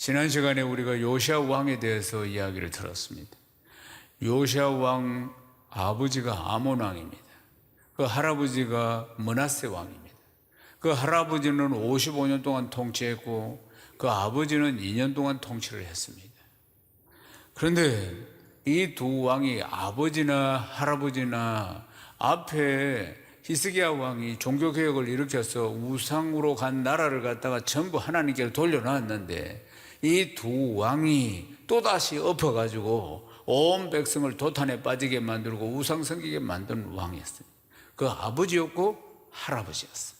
지난 시간에 우리가 요시아 왕에 대해서 이야기를 들었습니다. 요시아 왕 아버지가 아몬 왕입니다. 그 할아버지가 머나세 왕입니다. 그 할아버지는 55년 동안 통치했고 그 아버지는 2년 동안 통치를 했습니다. 그런데 이 두 왕이 아버지나 할아버지나 앞에 히스기야 왕이 종교 개혁을 일으켜서 우상으로 간 나라를 갖다가 전부 하나님께 돌려놨는데 이 두 왕이 또다시 엎어가지고 온 백성을 도탄에 빠지게 만들고 우상 섬기게 만든 왕이었어요. 그 아버지였고 할아버지였어요.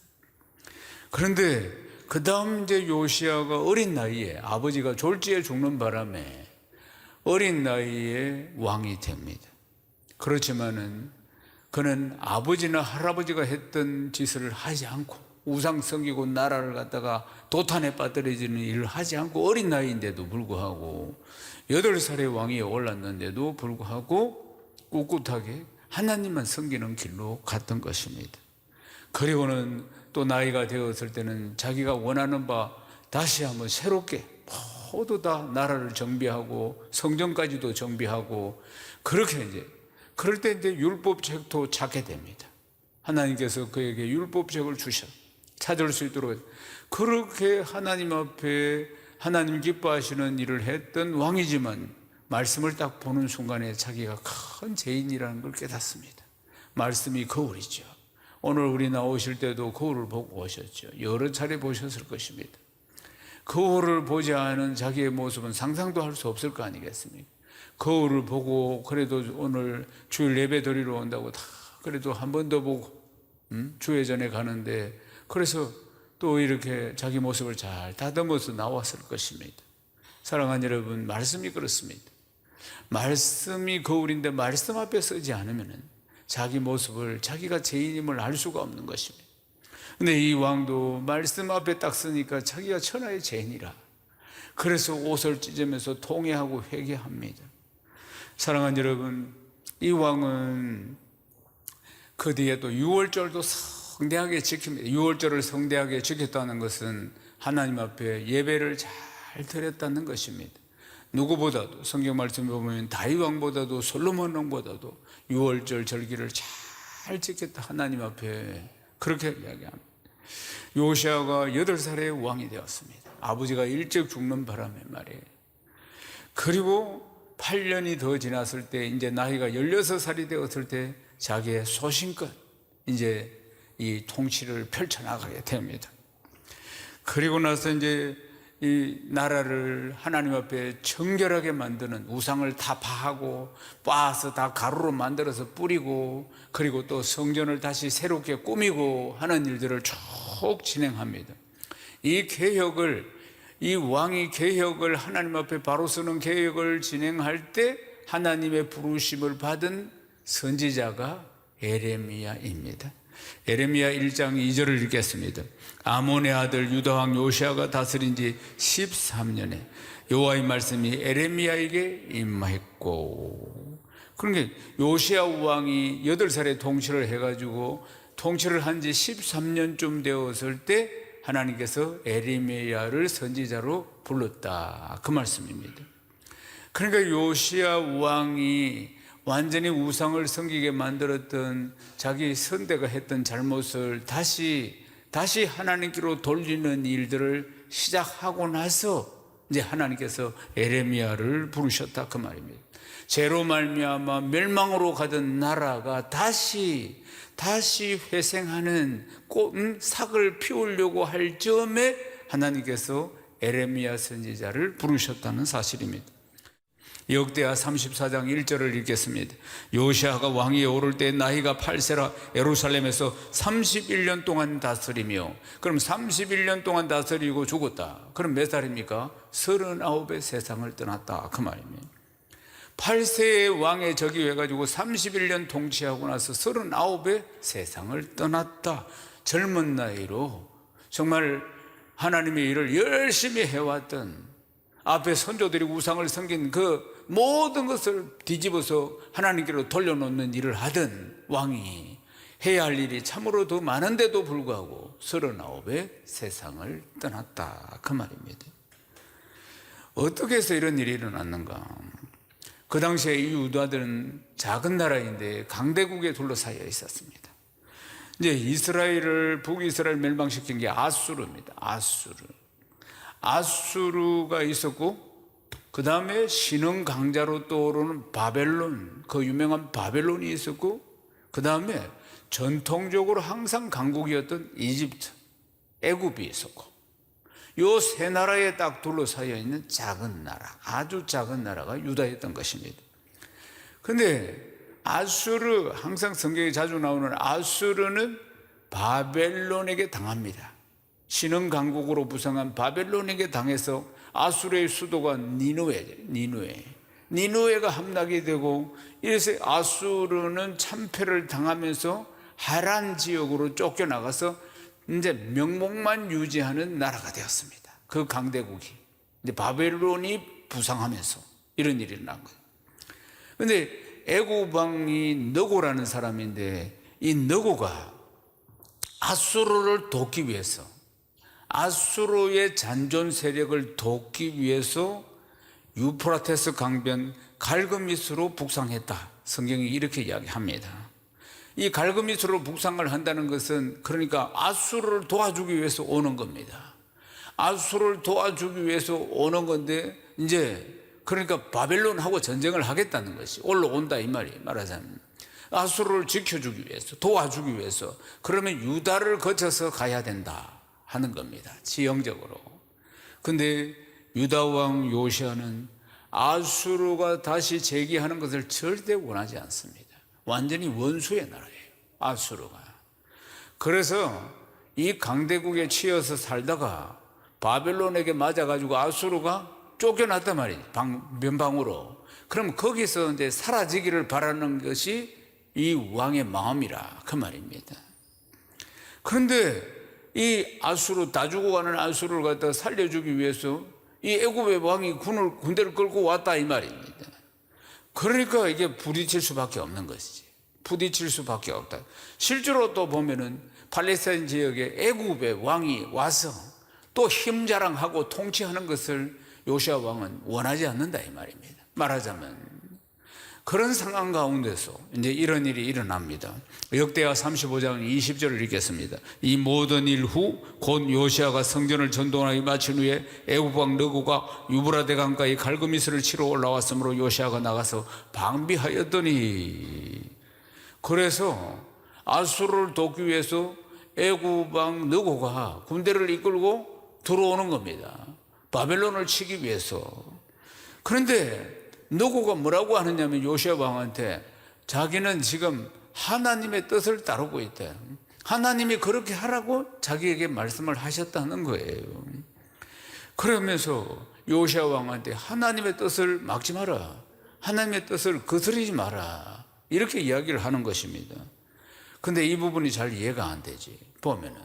그런데 그 다음 이제 요시아가 어린 나이에 아버지가 졸지에 죽는 바람에 어린 나이에 왕이 됩니다. 그렇지만은 그는 아버지나 할아버지가 했던 짓을 하지 않고 우상 섬기고 나라를 갖다가 도탄에 빠뜨려지는 일을 하지 않고 어린 나이인데도 불구하고 여덟 살의 왕이 올랐는데도 불구하고 꿋꿋하게 하나님만 섬기는 길로 갔던 것입니다. 그리고는 또 나이가 되었을 때는 자기가 원하는 바 다시 한번 새롭게 모두 다 나라를 정비하고 성전까지도 정비하고 그렇게 이제 그럴 때 이제 율법책도 찾게 됩니다. 하나님께서 그에게 율법책을 주셔 찾을 수 있도록 그렇게 하나님 앞에 하나님 기뻐하시는 일을 했던 왕이지만 말씀을 딱 보는 순간에 자기가 큰 죄인이라는 걸 깨닫습니다. 말씀이 거울이죠. 오늘 우리 나오실 때도 거울을 보고 오셨죠. 여러 차례 보셨을 것입니다. 거울을 보지 않은 자기의 모습은 상상도 할 수 없을 거 아니겠습니까? 거울을 보고 그래도 오늘 주일 예배 드리러 온다고 다 그래도 한 번 더 보고 음? 주회전에 가는데 그래서 또 이렇게 자기 모습을 잘 다듬어서 나왔을 것입니다. 사랑하는 여러분, 말씀이 그렇습니다. 말씀이 거울인데 말씀 앞에 서지 않으면 자기 모습을 자기가 죄인임을 알 수가 없는 것입니다. 근데 이 왕도 말씀 앞에 딱 서니까 자기가 천하의 죄인이라. 그래서 옷을 찢으면서 통회하고 회개합니다. 사랑하는 여러분, 이 왕은 그 뒤에 또 유월절도 성대하게 지킵니다. 유월절을 성대하게 지켰다는 것은 하나님 앞에 예배를 잘 드렸다는 것입니다. 누구보다도 성경 말씀에 보면 다윗 왕보다도 솔로몬 왕보다도 유월절 절기를 잘 지켰다 하나님 앞에 그렇게 이야기합니다. 요시아가 여덟 살의 왕이 되었습니다. 아버지가 일찍 죽는 바람에 말이에요. 그리고 8년이 더 지났을 때 이제 나이가 16살이 되었을 때 자기의 소신껏 이제 이 통치를 펼쳐나가게 됩니다. 그리고 나서 이제 이 나라를 하나님 앞에 정결하게 만드는 우상을 다 파하고 빻아서 다 가루로 만들어서 뿌리고 그리고 또 성전을 다시 새롭게 꾸미고 하는 일들을 쭉 진행합니다. 이 개혁을 이 왕이 개혁을 하나님 앞에 바로 서는 개혁을 진행할 때 하나님의 부르심을 받은 선지자가 에레미야입니다. 에레미야 1장 2절을 읽겠습니다. 아몬의 아들 유다왕 요시아가 다스린 지 13년에 여호와의 말씀이 에레미야에게 임하였고 그러니까 요시아 왕이 8살에 통치를 해가지고 통치를 한 지 13년쯤 되었을 때 하나님께서 에레미야를 선지자로 불렀다 그 말씀입니다. 그러니까 요시아 왕이 완전히 우상을 섬기게 만들었던 자기 선대가 했던 잘못을 다시 다시 하나님께로 돌리는 일들을 시작하고 나서 이제 하나님께서 에레미야를 부르셨다 그 말입니다. 죄로 말미암아 멸망으로 가던 나라가 다시 다시 회생하는 꽃 음, 삭을 피우려고 할 점에 하나님께서 에레미야 선지자를 부르셨다는 사실입니다. 역대하 34장 1절을 읽겠습니다. 요시아가 왕위에 오를 때 나이가 8세라 예루살렘에서 31년 동안 다스리며 그럼 31년 동안 다스리고 죽었다. 그럼 몇 살입니까? 39의 세상을 떠났다. 그 말입니다. 8세의 왕의 적이 해가지고 31년 통치하고 나서 39의 세상을 떠났다. 젊은 나이로 정말 하나님의 일을 열심히 해왔던 앞에 선조들이 우상을 섬긴 그 모든 것을 뒤집어서 하나님께로 돌려놓는 일을 하던 왕이 해야 할 일이 참으로 더 많은데도 불구하고 39의 세상을 떠났다. 그 말입니다. 어떻게 해서 이런 일이 일어났는가? 그 당시에 이 유다들은 작은 나라인데 강대국에 둘러싸여 있었습니다. 이제 이스라엘을 북이스라엘 멸망시킨 게 아수르입니다. 아수르. 아수르가 있었고 그 다음에 신흥 강자로 떠오르는 바벨론, 그 유명한 바벨론이 있었고 그 다음에 전통적으로 항상 강국이었던 이집트, 애굽이 있었고 요 세 나라에 딱 둘러싸여 있는 작은 나라, 아주 작은 나라가 유다였던 것입니다. 근데 아수르, 항상 성경에 자주 나오는 아수르는 바벨론에게 당합니다. 신흥 강국으로 부상한 바벨론에게 당해서 아수르의 수도가 니누에, 니누에. 니누에가 함락이 되고 이래서 아수르는 참패를 당하면서 하란 지역으로 쫓겨나가서 이제 명목만 유지하는 나라가 되었습니다. 그 강대국이. 이제 바벨론이 부상하면서 이런 일이 일어난 거예요. 근데 애굽 왕이 너고라는 사람인데 이 너고가 아수르를 돕기 위해서 아수르의 잔존 세력을 돕기 위해서 유프라테스 강변 갈그미스로 북상했다. 성경이 이렇게 이야기합니다. 이 갈그미스로 북상을 한다는 것은 그러니까 아수르를 도와주기 위해서 오는 겁니다. 아수르를 도와주기 위해서 오는 건데 이제 그러니까 바벨론하고 전쟁을 하겠다는 것이 올라온다 이 말이 말하자면 아수르를 지켜주기 위해서 도와주기 위해서 그러면 유다를 거쳐서 가야 된다 하는 겁니다. 지형적으로. 근데 유다 왕 요시아는 아수르가 다시 재기하는 것을 절대 원하지 않습니다. 완전히 원수의 나라예요. 아수르가. 그래서 이 강대국에 치여서 살다가 바벨론에게 맞아가지고 아수르가 쫓겨났단 말이에요. 방, 면방으로. 그럼 거기서 이제 사라지기를 바라는 것이 이 왕의 마음이라 그 말입니다. 그런데 이 아수르 다 죽어가는 아수르를 갖다 살려주기 위해서 이 애굽의 왕이 군을 군대를 끌고 왔다 이 말입니다. 그러니까 이게 부딪힐 수밖에 없는 것이지. 부딪힐 수밖에 없다. 실제로 또 보면은 팔레스타인 지역에 애굽의 왕이 와서 또 힘자랑하고 통치하는 것을 요시아 왕은 원하지 않는다 이 말입니다. 말하자면 그런 상황 가운데서 이제 이런 일이 일어납니다. 역대하 35장 20절을 읽겠습니다. 이 모든 일 후 곧 요시아가 성전을 전동하기 마친 후에 애굽 왕 느고가 유브라데 강가에 갈그미스를 치러 올라왔으므로 요시아가 나가서 방비하였더니 그래서 아수르를 돕기 위해서 애굽 왕 느고가 군대를 이끌고 들어오는 겁니다. 바벨론을 치기 위해서. 그런데 느고가 뭐라고 하느냐면 요시아 왕한테 자기는 지금 하나님의 뜻을 따르고 있다. 하나님이 그렇게 하라고 자기에게 말씀을 하셨다는 거예요. 그러면서 요시아 왕한테 하나님의 뜻을 막지 마라. 하나님의 뜻을 거스르지 마라. 이렇게 이야기를 하는 것입니다. 근데 이 부분이 잘 이해가 안 되지. 보면은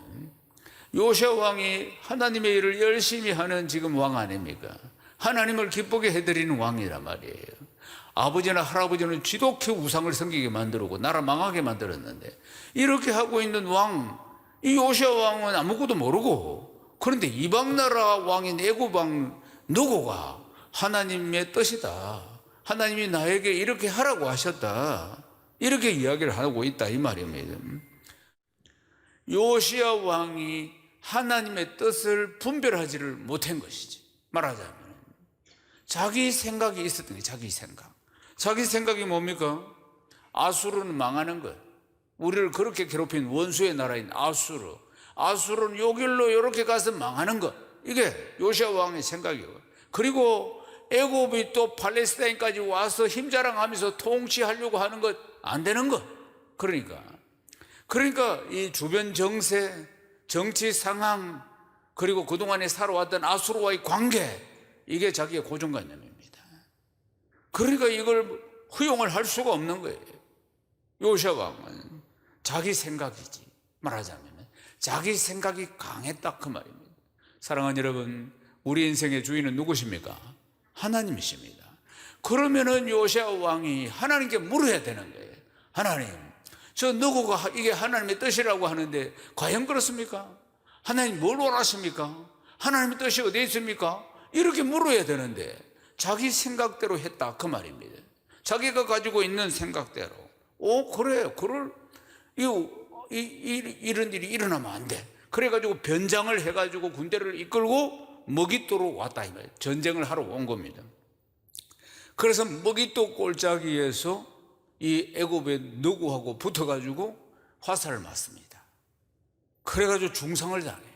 요시아 왕이 하나님의 일을 열심히 하는 지금 왕 아닙니까? 하나님을 기쁘게 해드리는 왕이란 말이에요. 아버지나 할아버지는 지독히 우상을 섬기게 만들고 나라 망하게 만들었는데 이렇게 하고 있는 왕, 이 요시아 왕은 아무것도 모르고 그런데 이방 나라 왕인 애굽 왕 누구가 하나님의 뜻이다. 하나님이 나에게 이렇게 하라고 하셨다. 이렇게 이야기를 하고 있다 이 말입니다. 요시아 왕이 하나님의 뜻을 분별하지를 못한 것이지. 말하자면 자기 생각이 있었던 게 자기 생각. 자기 생각이 뭡니까? 아수르는 망하는 것. 우리를 그렇게 괴롭힌 원수의 나라인 아수르. 아수르는 요 길로 이렇게 가서 망하는 것. 이게 요시아 왕의 생각이에요. 그리고 애굽이 또 팔레스타인까지 와서 힘자랑하면서 통치하려고 하는 것 안 되는 것. 그러니까 그러니까 이 주변 정세, 정치 상황 그리고 그동안에 살아왔던 아수르와의 관계 이게 자기의 고정관념입니다. 그러니까 이걸 허용을 할 수가 없는 거예요. 요시아 왕은 자기 생각이지 말하자면 자기 생각이 강했다 그 말입니다. 사랑하는 여러분, 우리 인생의 주인은 누구십니까? 하나님이십니다. 그러면은 요시아 왕이 하나님께 물어야 되는 거예요. 하나님, 저 누구가 이게 하나님의 뜻이라고 하는데 과연 그렇습니까? 하나님 뭘 원하십니까? 하나님의 뜻이 어디 있습니까? 이렇게 물어야 되는데 자기 생각대로 했다 그 말입니다. 자기가 가지고 있는 생각대로. 오 그래 그럴 이, 이, 이, 이런 일이 일어나면 안 돼. 그래가지고 변장을 해가지고 군대를 이끌고 먹잇도로 왔다 이 말이에요. 전쟁을 하러 온 겁니다. 그래서 먹잇도 꼴짜기에서 이 애굽의 누구하고 붙어가지고 화살을 맞습니다. 그래가지고 중상을 당해요.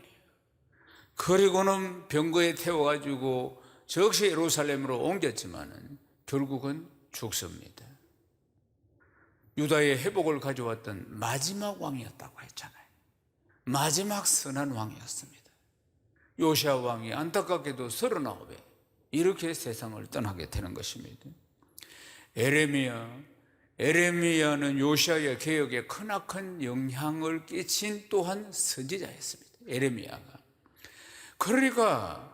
그리고는 병거에 태워가지고 즉시 예루살렘으로 옮겼지만은 결국은 죽습니다. 유다의 회복을 가져왔던 마지막 왕이었다고 했잖아요. 마지막 선한 왕이었습니다. 요시아 왕이 안타깝게도 39에 이렇게 세상을 떠나게 되는 것입니다. 에레미야, 에레미야는 요시아의 개혁에 크나큰 영향을 끼친 또한 선지자였습니다. 에레미야가. 그러니까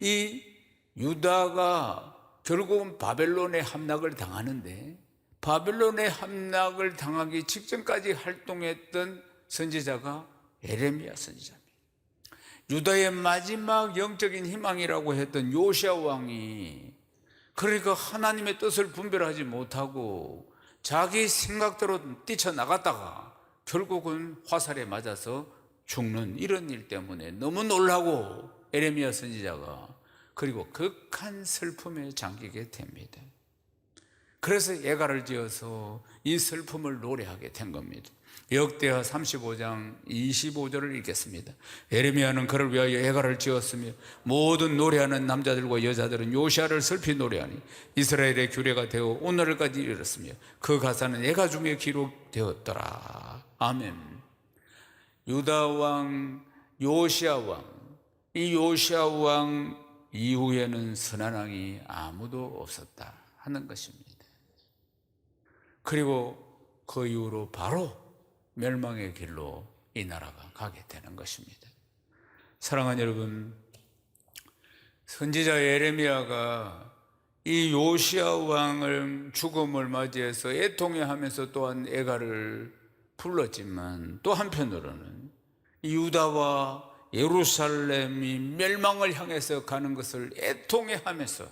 이 유다가 결국은 바벨론의 함락을 당하는데 바벨론의 함락을 당하기 직전까지 활동했던 선지자가 에레미야 선지자입니다. 유다의 마지막 영적인 희망이라고 했던 요시아 왕이 그러니까 하나님의 뜻을 분별하지 못하고 자기 생각대로 뛰쳐나갔다가 결국은 화살에 맞아서 죽는 이런 일 때문에 너무 놀라고 에레미야 선지자가 그리고 극한 슬픔에 잠기게 됩니다. 그래서 예가를 지어서 이 슬픔을 노래하게 된 겁니다. 역대하 35장 25절을 읽겠습니다. 에레미야는 그를 위하여 예가를 지었으며 모든 노래하는 남자들과 여자들은 요시아를 슬피 노래하니 이스라엘의 규례가 되어 오늘까지 이르렀으며 그 가사는 예가 중에 기록되었더라. 아멘. 유다 왕 요시아 왕, 이 요시아 왕 이후에는 선한 왕이 아무도 없었다 하는 것입니다. 그리고 그 이후로 바로 멸망의 길로 이 나라가 가게 되는 것입니다. 사랑하는 여러분, 선지자 에레미야가 이 요시아 왕을 죽음을 맞이해서 애통해 하면서 또한 애가를 불렀지만 또 한편으로는 유다와 예루살렘이 멸망을 향해서 가는 것을 애통해 하면서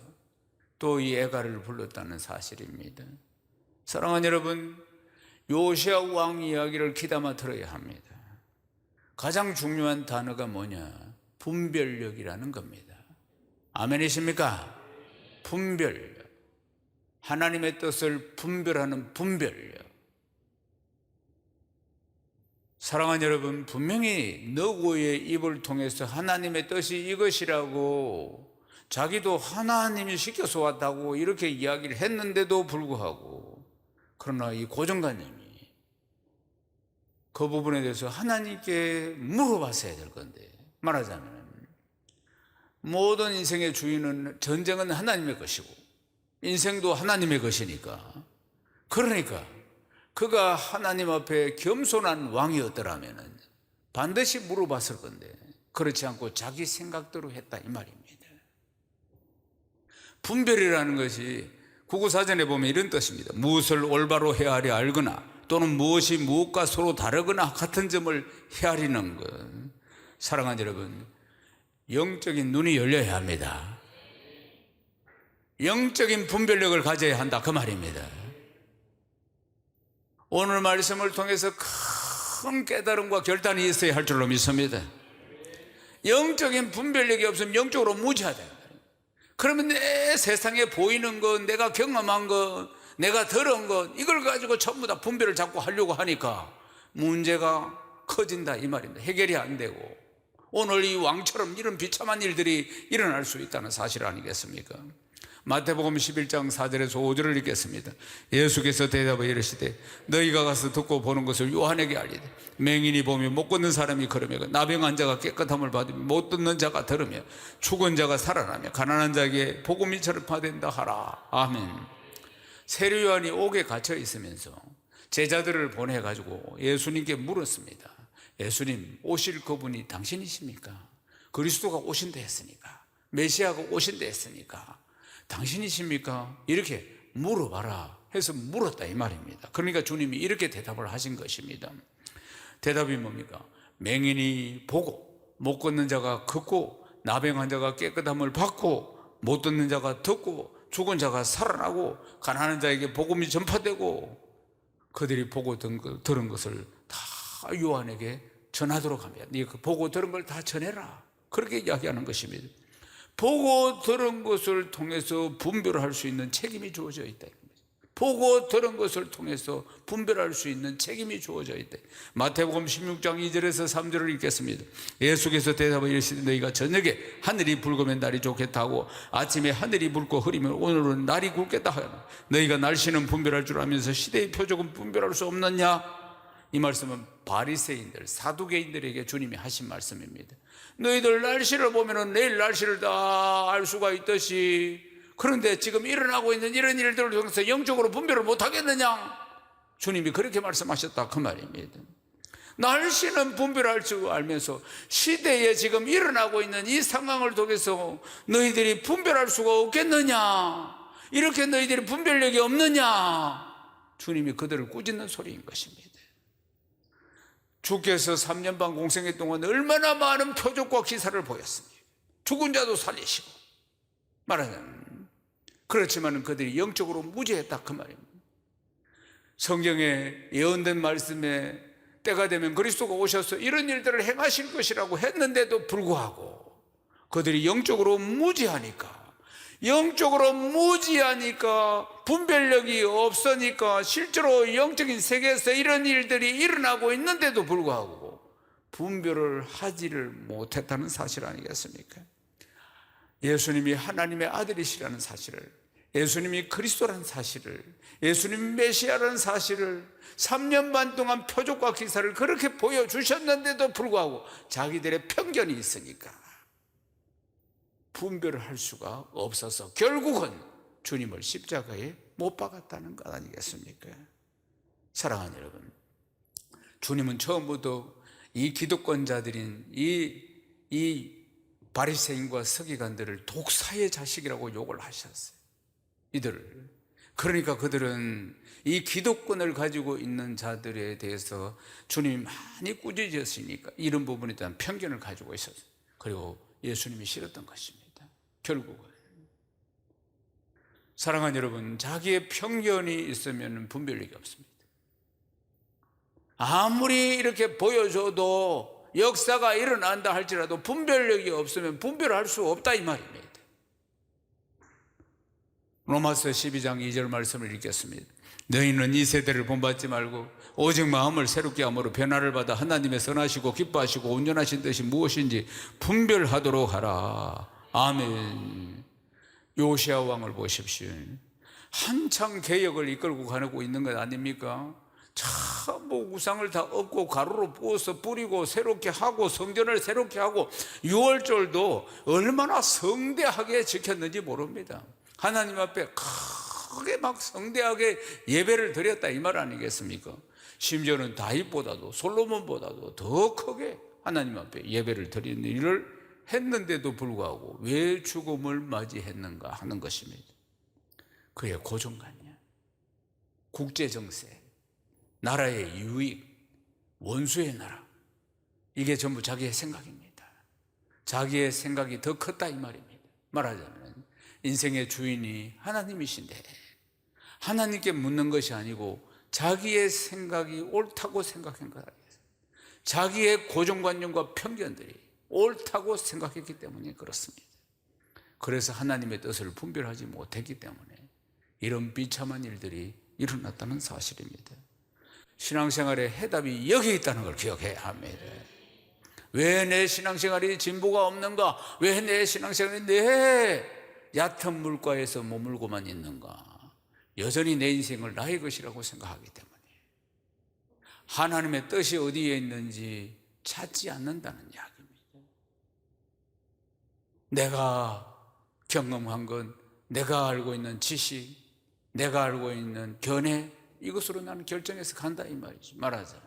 또 이 애가를 불렀다는 사실입니다. 사랑하는 여러분, 요시아 왕 이야기를 귀담아 들어야 합니다. 가장 중요한 단어가 뭐냐? 분별력이라는 겁니다. 아멘이십니까? 분별력. 하나님의 뜻을 분별하는 분별력. 사랑하는 여러분, 분명히 너구의 입을 통해서 하나님의 뜻이 이것이라고 자기도 하나님이 시켜서 왔다고 이렇게 이야기를 했는데도 불구하고 그러나 이 고정관님이 그 부분에 대해서 하나님께 물어봤어야 될 건데 말하자면 모든 인생의 주인은 전쟁은 하나님의 것이고 인생도 하나님의 것이니까. 그러니까 그가 하나님 앞에 겸손한 왕이었더라면 반드시 물어봤을 건데 그렇지 않고 자기 생각대로 했다 이 말입니다. 분별이라는 것이 구구사전에 보면 이런 뜻입니다. 무엇을 올바로 헤아려 알거나 또는 무엇이 무엇과 서로 다르거나 같은 점을 헤아리는 것. 사랑하는 여러분, 영적인 눈이 열려야 합니다. 영적인 분별력을 가져야 한다. 그 말입니다. 오늘 말씀을 통해서 큰 깨달음과 결단이 있어야 할 줄로 믿습니다. 영적인 분별력이 없으면 영적으로 무지하다. 그러면 내 세상에 보이는 것, 내가 경험한 것, 내가 들은 것, 이걸 가지고 전부 다 분별을 자꾸 하려고 하니까 문제가 커진다 이 말입니다. 해결이 안 되고 오늘 이 왕처럼 이런 비참한 일들이 일어날 수 있다는 사실 아니겠습니까? 마태복음 11장 4절에서 5절을 읽겠습니다. 예수께서 대답하여 이르시되 너희가 가서 듣고 보는 것을 요한에게 알리되 맹인이 보며 못 걷는 사람이 걸으며 나병한 자가 깨끗함을 받으며 못 듣는 자가 들으며 죽은 자가 살아나며 가난한 자에게 복음이 전파된다 하라. 아멘. 세례 요한이 옥에 갇혀 있으면서 제자들을 보내 가지고 예수님께 물었습니다. 예수님 오실 그분이 당신이십니까? 그리스도가 오신다 했으니까 메시아가 오신다 했으니까 당신이십니까? 이렇게 물어봐라 해서 물었다 이 말입니다. 그러니까 주님이 이렇게 대답을 하신 것입니다. 대답이 뭡니까? 맹인이 보고 못 걷는 자가 걷고 나병한 자가 깨끗함을 받고 못 듣는 자가 듣고 죽은 자가 살아나고 가난한 자에게 복음이 전파되고 그들이 보고 들은 것을 다 요한에게 전하도록 합니다. 네그 보고 들은 걸 다 전해라. 그렇게 이야기하는 것입니다. 보고 들은 것을 통해서 분별할 수 있는 책임이 주어져 있다. 보고 들은 것을 통해서 분별할 수 있는 책임이 주어져 있다. 마태복음 16장 2절에서 3절을 읽겠습니다. 예수께서 대답하여 이르시되 너희가 저녁에 하늘이 붉으면 날이 좋겠다 하고 아침에 하늘이 붉고 흐리면 오늘은 날이 굵겠다 하여 너희가 날씨는 분별할 줄 알면서 시대의 표적은 분별할 수 없느냐? 이 말씀은 바리새인들, 사두개인들에게 주님이 하신 말씀입니다. 너희들 날씨를 보면은 내일 날씨를 다 알 수가 있듯이 그런데 지금 일어나고 있는 이런 일들을 통해서 영적으로 분별을 못 하겠느냐? 주님이 그렇게 말씀하셨다 그 말입니다. 날씨는 분별할 줄 알면서 시대에 지금 일어나고 있는 이 상황을 통해서 너희들이 분별할 수가 없겠느냐? 이렇게 너희들이 분별력이 없느냐? 주님이 그들을 꾸짖는 소리인 것입니다. 주께서 3년 반 공생의 동안 얼마나 많은 표적과 기사를 보였습니까? 죽은 자도 살리시고 말하자면 그렇지만 그들이 영적으로 무지했다 그 말입니다. 성경에 예언된 말씀에 때가 되면 그리스도가 오셔서 이런 일들을 행하실 것이라고 했는데도 불구하고 그들이 영적으로 무지하니까 영적으로 무지하니까 분별력이 없으니까 실제로 영적인 세계에서 이런 일들이 일어나고 있는데도 불구하고 분별을 하지를 못했다는 사실 아니겠습니까? 예수님이 하나님의 아들이시라는 사실을 예수님이 그리스도라는 사실을 예수님이 메시아라는 사실을 3년 반 동안 표적과 기사를 그렇게 보여주셨는데도 불구하고 자기들의 편견이 있으니까 분별을 할 수가 없어서 결국은 주님을 십자가에 못 박았다는 것 아니겠습니까? 사랑하는 여러분, 주님은 처음부터 이 기득권자들인 이, 이 바리새인과 서기관들을 독사의 자식이라고 욕을 하셨어요. 이들을. 그러니까 그들은 이 기독권을 가지고 있는 자들에 대해서 주님이 많이 꾸짖으시니까 이런 부분에 대한 편견을 가지고 있었어요. 그리고 예수님이 싫었던 것입니다. 결국은. 사랑하는 여러분, 자기의 편견이 있으면 분별력이 없습니다. 아무리 이렇게 보여줘도 역사가 일어난다 할지라도 분별력이 없으면 분별할 수 없다 이 말입니다. 로마서 12장 2절 말씀을 읽겠습니다. 너희는 이 세대를 본받지 말고 오직 마음을 새롭게 함으로 변화를 받아 하나님의 선하시고 기뻐하시고 온전하신 뜻이 무엇인지 분별하도록 하라. 아멘. 요시아 왕을 보십시오. 한창 개혁을 이끌고 가고 있는 것 아닙니까? 참뭐 우상을 다 엎고 가루로 부어서 뿌리고 새롭게 하고 성전을 새롭게 하고 6월절도 얼마나 성대하게 지켰는지 모릅니다. 하나님 앞에 크게 막 성대하게 예배를 드렸다 이 말 아니겠습니까? 심지어는 다윗보다도 솔로몬보다도 더 크게 하나님 앞에 예배를 드리는 일을 했는데도 불구하고 왜 죽음을 맞이했는가 하는 것입니다. 그의 고정관념, 국제정세, 나라의 유익, 원수의 나라. 이게 전부 자기의 생각입니다. 자기의 생각이 더 컸다 이 말입니다. 말하자면 인생의 주인이 하나님이신데 하나님께 묻는 것이 아니고 자기의 생각이 옳다고 생각한 것 아니겠어요? 자기의 고정관념과 편견들이 옳다고 생각했기 때문에 그렇습니다. 그래서 하나님의 뜻을 분별하지 못했기 때문에 이런 비참한 일들이 일어났다는 사실입니다. 신앙생활의 해답이 여기 있다는 걸 기억해야 합니다. 왜 내 신앙생활이 진보가 없는가? 왜 내 신앙생활이 내 얕은 물가에서 머물고만 있는가? 여전히 내 인생을 나의 것이라고 생각하기 때문에 하나님의 뜻이 어디에 있는지 찾지 않는다는 이야기입니다. 내가 경험한 건 내가 알고 있는 지식, 내가 알고 있는 견해 이것으로 나는 결정해서 간다 이 말이지 말하자면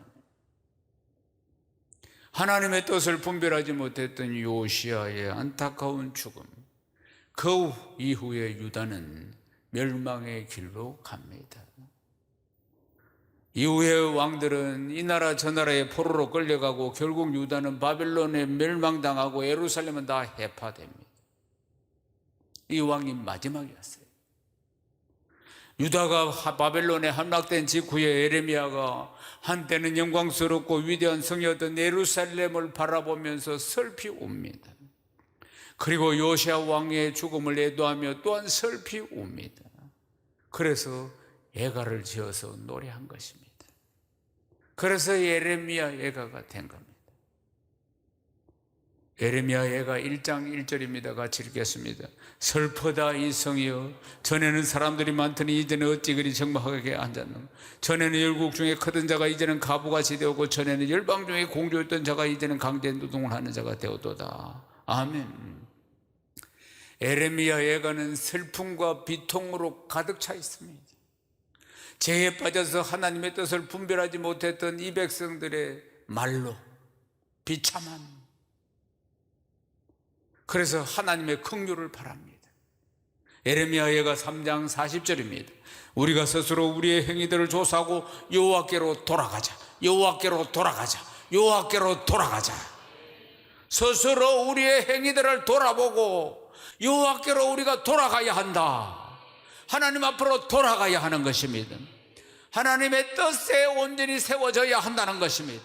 하나님의 뜻을 분별하지 못했던 요시아의 안타까운 죽음 그 이후에 유다는 멸망의 길로 갑니다. 이후의 왕들은 이 나라 저 나라에 포로로 끌려가고 결국 유다는 바벨론에 멸망당하고 예루살렘은 다 해파됩니다. 이 왕이 마지막이었어요. 유다가 하- 바벨론에 함락된 직후에 에레미야가 한때는 영광스럽고 위대한 성이었던 예루살렘을 바라보면서 슬피 웁니다. 그리고 요시아 왕의 죽음을 애도하며 또한 슬피 웁니다. 그래서 애가를 지어서 노래한 것입니다. 그래서 예레미야 애가가 된 겁니다. 예레미야 애가 1장 1절입니다. 같이 읽겠습니다. 슬프다 이 성이여 전에는 사람들이 많더니 이제는 어찌 그리 적막하게 앉았는가 전에는 열국 중에 크던 자가 이제는 가부같이 되었고 전에는 열방 중에 공주였던 자가 이제는 강제 노동을 하는 자가 되었도다. 아멘. 에레미야 예가는 슬픔과 비통으로 가득 차 있습니다. 죄에 빠져서 하나님의 뜻을 분별하지 못했던 이 백성들의 말로 비참함. 그래서 하나님의 긍휼을 바랍니다. 에레미야 예가 3장 40절입니다. 우리가 스스로 우리의 행위들을 조사하고 여호와께로 돌아가자. 여호와께로 돌아가자. 여호와께로 돌아가자. 스스로 우리의 행위들을 돌아보고 여호와께로 우리가 돌아가야 한다. 하나님 앞으로 돌아가야 하는 것입니다. 하나님의 뜻에 온전히 세워져야 한다는 것입니다.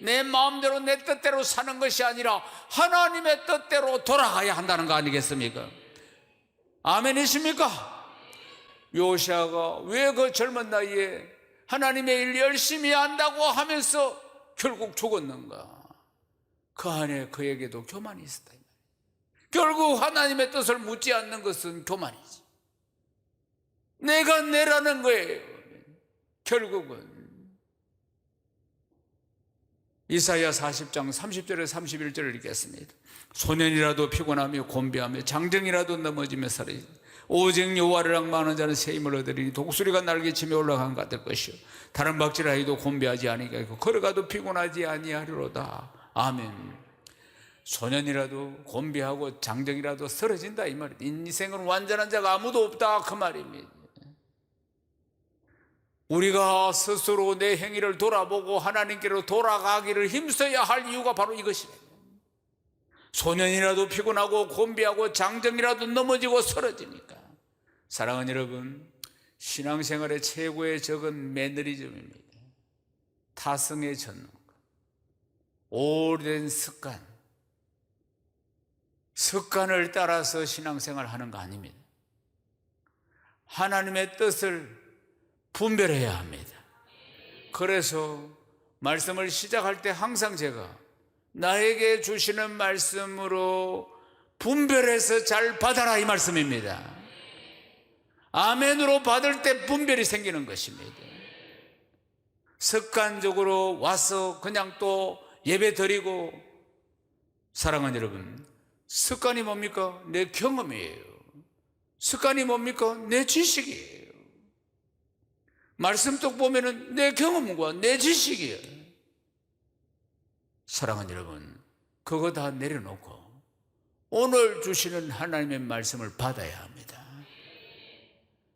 내 마음대로 내 뜻대로 사는 것이 아니라 하나님의 뜻대로 돌아가야 한다는 거 아니겠습니까? 아멘이십니까? 요시아가 왜 그 젊은 나이에 하나님의 일 열심히 한다고 하면서 결국 죽었는가? 그 안에 그에게도 교만이 있었다. 결국 하나님의 뜻을 묻지 않는 것은 교만이지. 내가 내라는 거예요. 결국은. 이사야 40장 30절에 31절을 읽겠습니다. 소년이라도 피곤하며 곤비하며 장정이라도 넘어지며 살이 오직 여호와를 악마하는 자는 새 힘을 얻으리니 독수리가 날개치며 올라간 것 같을 것이요. 다른 박질하여도 곤비하지 아니하고 걸어가도 피곤하지 아니하리로다. 아멘. 소년이라도 곤비하고 장정이라도 쓰러진다 이 말이에요 인생은 완전한 자가 아무도 없다 그 말입니다 우리가 스스로 내 행위를 돌아보고 하나님께로 돌아가기를 힘써야 할 이유가 바로 이것이에요. 소년이라도 피곤하고 곤비하고 장정이라도 넘어지고 쓰러지니까. 사랑하는 여러분, 신앙생활의 최고의 적은 매너리즘입니다. 타성의 전능, 오랜 습관, 습관을 따라서 신앙생활 하는 거 아닙니다. 하나님의 뜻을 분별해야 합니다. 그래서 말씀을 시작할 때 항상 제가 나에게 주시는 말씀으로 분별해서 잘 받아라 이 말씀입니다. 아멘으로 받을 때 분별이 생기는 것입니다. 습관적으로 와서 그냥 또 예배 드리고 사랑하는 여러분, 습관이 뭡니까? 내 경험이에요. 습관이 뭡니까? 내 지식이에요. 말씀 tok 보면은 내 경험과 내 지식이에요. 사랑하는 여러분, 그거 다 내려놓고 오늘 주시는 하나님의 말씀을 받아야 합니다.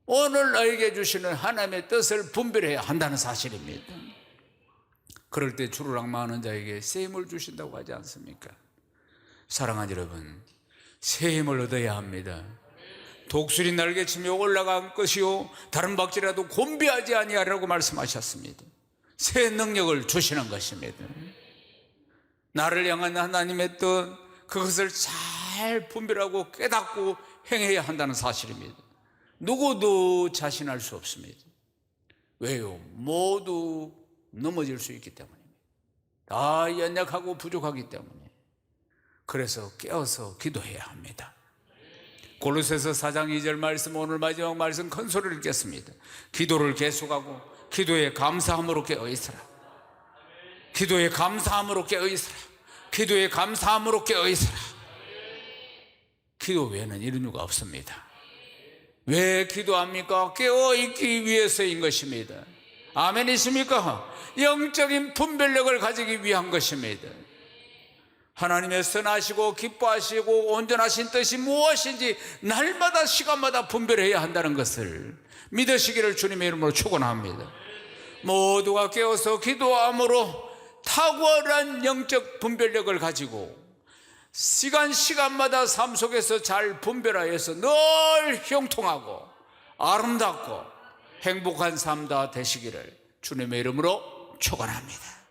오늘 나에게 주시는 하나님의 뜻을 분별해야 한다는 사실입니다. 그럴 때 주를 악마하는 자에게 새 힘을 주신다고 하지 않습니까? 사랑하는 여러분, 새 힘을 얻어야 합니다. 독수리 날개 치며 올라간 것이요 다른 박지라도 곤비하지 아니하라고 말씀하셨습니다. 새 능력을 주시는 것입니다. 나를 향한 하나님의 뜻 그것을 잘 분별하고 깨닫고 행해야 한다는 사실입니다. 누구도 자신할 수 없습니다. 왜요? 모두 넘어질 수 있기 때문입니다. 다 연약하고 부족하기 때문에. 그래서 깨어서 기도해야 합니다. 골로새서 4장 2절 말씀 오늘 마지막 말씀 큰 소리를 읽겠습니다. 기도를 계속하고 기도에 감사함으로 깨어 있으라. 기도에 감사함으로 깨어 있으라. 기도에 감사함으로 깨어 있으라. 기도 외에는 이런 이유가 없습니다. 왜 기도합니까? 깨어 있기 위해서인 것입니다. 아멘이십니까? 영적인 분별력을 가지기 위한 것입니다. 하나님의 선하시고 기뻐하시고 온전하신 뜻이 무엇인지 날마다 시간마다 분별해야 한다는 것을 믿으시기를 주님의 이름으로 축원합니다. 모두가 깨어서 기도함으로 탁월한 영적 분별력을 가지고 시간 시간마다 삶 속에서 잘 분별하여서 늘 형통하고 아름답고 행복한 삶 다 되시기를 주님의 이름으로 축원합니다.